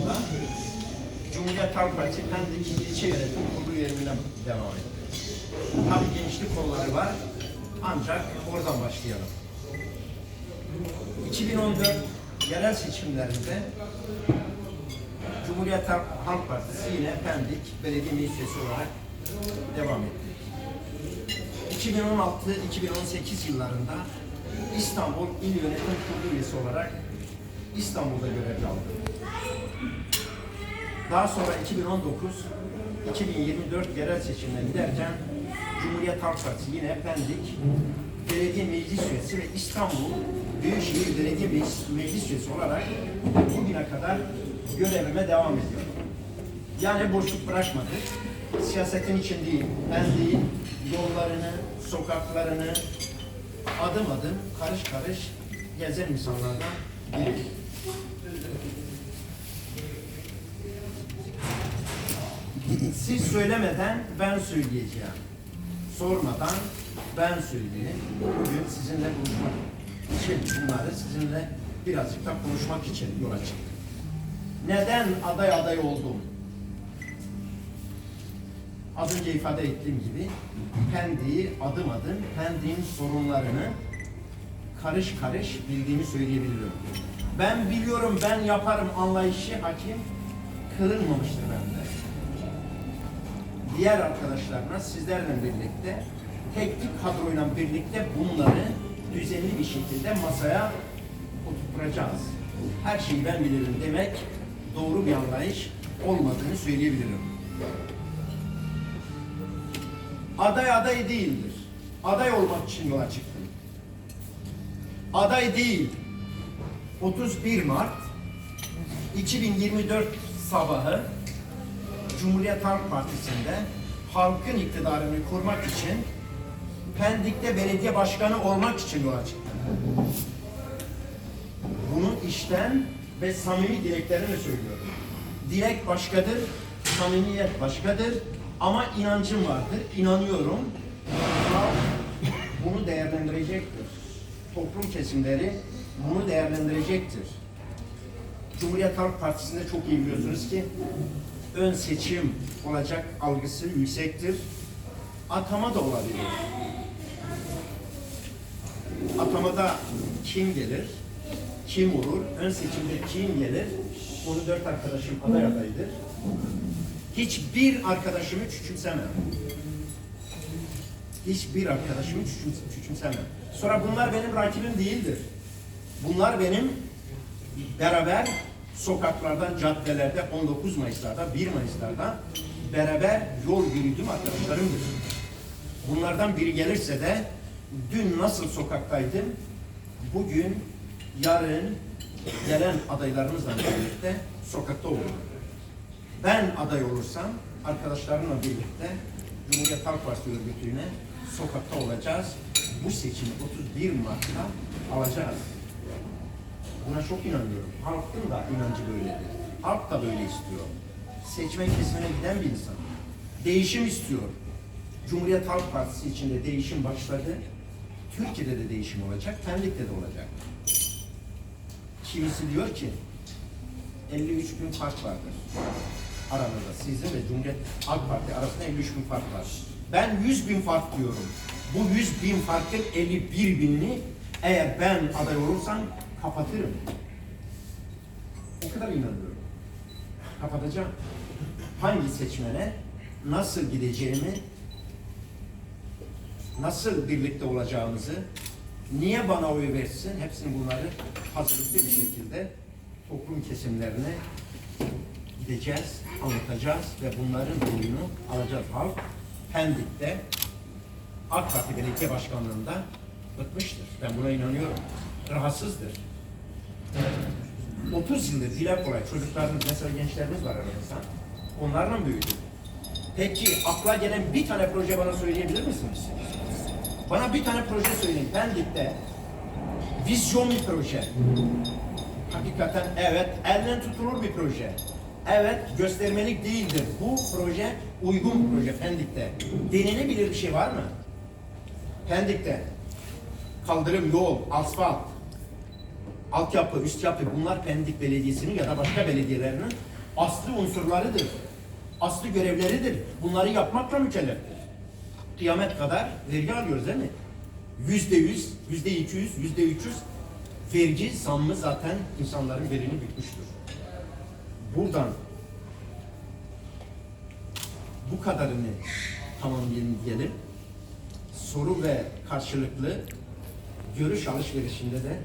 yılında Cumhuriyet Halk Partisi Pendik İlçe Yönetim Kurulu üyeliğine devam etti. Tabii gençlik kolları var ancak oradan başlayalım. 2014 yerel seçimlerinde Cumhuriyet Halk Partisi yine Pendik Belediye Meclisi olarak devam etti. 2016-2018 yıllarında İstanbul İl Yönetim Kurulu üyesi olarak İstanbul'da görev aldı. Daha sonra 2019-2024 yerel seçimlerine giderken Cumhuriyet Halk Partisi yine Pendik Belediye Meclis Üyesi ve İstanbul Büyükşehir Belediye Meclis, Meclis Üyesi olarak bugüne kadar görevime devam ediyorum. Yani boşluk bırakmadık. Siyasetin için değil, Pendik'in yollarını, sokaklarını adım adım, karış karış gezen insanlardan biriyim. Siz söylemeden ben söyleyeceğim. Sormadan ben söyleyeyim. Bugün sizinle buluşmak için bunları sizinle birazcık da konuşmak için yola çıktık. Neden aday aday oldum? Az önce ifade ettiğim gibi Pendik'i adım adım, Pendik'in sorunlarını karış karış bildiğimi söyleyebilirim. Ben biliyorum, ben yaparım anlayışı hakim kırılmamıştır bende diğer arkadaşlarla sizlerle birlikte teknik kadroyla birlikte bunları düzenli bir şekilde masaya oturtacağız. Her şeyi ben bilirim demek doğru bir anlayış olmadığını söyleyebilirim. Aday aday değildir. Aday olmak için yola çıktım. Aday değil. 31 Mart 2024 sabahı Cumhuriyet Halk Partisi'nde halkın iktidarını kurmak için Pendik'te belediye başkanı olmak için yola çıktım. Bunu işten ve samimi dileklerini söylüyorum. Dilek başkadır, samimiyet başkadır ama inancım vardır, inanıyorum. Halk bunu değerlendirecektir. Toplum kesimleri bunu değerlendirecektir. Cumhuriyet Halk Partisi'nde çok iyi biliyorsunuz ki ön seçim olacak algısı yüksektir. Atama da olabilir. Atamada kim gelir? Kim olur? Ön seçimde kim gelir? Onu dört arkadaşım aday adayıdır. Hiçbir arkadaşımı küçümsemem. Hiçbir arkadaşımı küçüm- küçümsemem. Sonra bunlar benim rakibim değildir. Bunlar benim beraber sokaklarda, caddelerde, 19 Mayıs'larda, 1 Mayıs'larda beraber yol yürüdüğüm arkadaşlarımdır. Bunlardan biri gelirse de dün nasıl sokaktaydım, bugün, yarın gelen adaylarımızla birlikte sokakta olurum. Ben aday olursam arkadaşlarımla birlikte Cumhuriyet Halk Partisi örgütüne sokakta olacağız. Bu seçimi 31 Mart'ta alacağız. Buna çok inanıyorum. Halkın da inancı böyledir. Halk da böyle istiyor. Seçmen kesimine giden bir insan. Değişim istiyor. Cumhuriyet Halk Partisi içinde değişim başladı. Türkiye'de de değişim olacak, Pendik'te de olacak. Kimisi diyor ki 53 bin fark vardır aranızda. Sizin ve Cumhuriyet Halk Parti arasında 53 bin fark var. Ben 100 bin fark diyorum. Bu 100 bin farkın 51 binini eğer ben aday olursam kapatırım. O kadar inanıyorum. Kapatacağım. Hangi seçmene nasıl gideceğimi, nasıl birlikte olacağımızı, niye bana oy versin, hepsini bunları hazırlıklı bir şekilde toplum kesimlerine gideceğiz, anlatacağız ve bunların oyunu alacağız. Halk Pendik'te AK Parti Belediye Başkanlığı'nda bıkmıştır. Ben buna inanıyorum. Rahatsızdır. 30 yıldır dile kolay çocuklarımız, mesela gençlerimiz var aramızda. Onlarla büyüdü. Peki akla gelen bir tane proje bana söyleyebilir misiniz? Bana bir tane proje söyleyin. Pendik'te vizyon bir proje. Hakikaten evet, elden tutulur bir proje. Evet, göstermelik değildir. Bu proje uygun bir proje Pendik'te. Denilebilir bir şey var mı? Pendik'te kaldırım, yol, asfalt, altyapı, üst yapı bunlar Pendik Belediyesi'nin ya da başka belediyelerinin aslı unsurlarıdır. Aslı görevleridir. Bunları yapmakla mükelleftir. Kıyamet kadar vergi alıyoruz değil mi? Yüzde yüz, yüzde iki yüz, yüzde üç yüz vergi zammı zaten insanların belini bükmüştür. Buradan bu kadarını tamamlayalım diyelim. Soru ve karşılıklı görüş alışverişinde de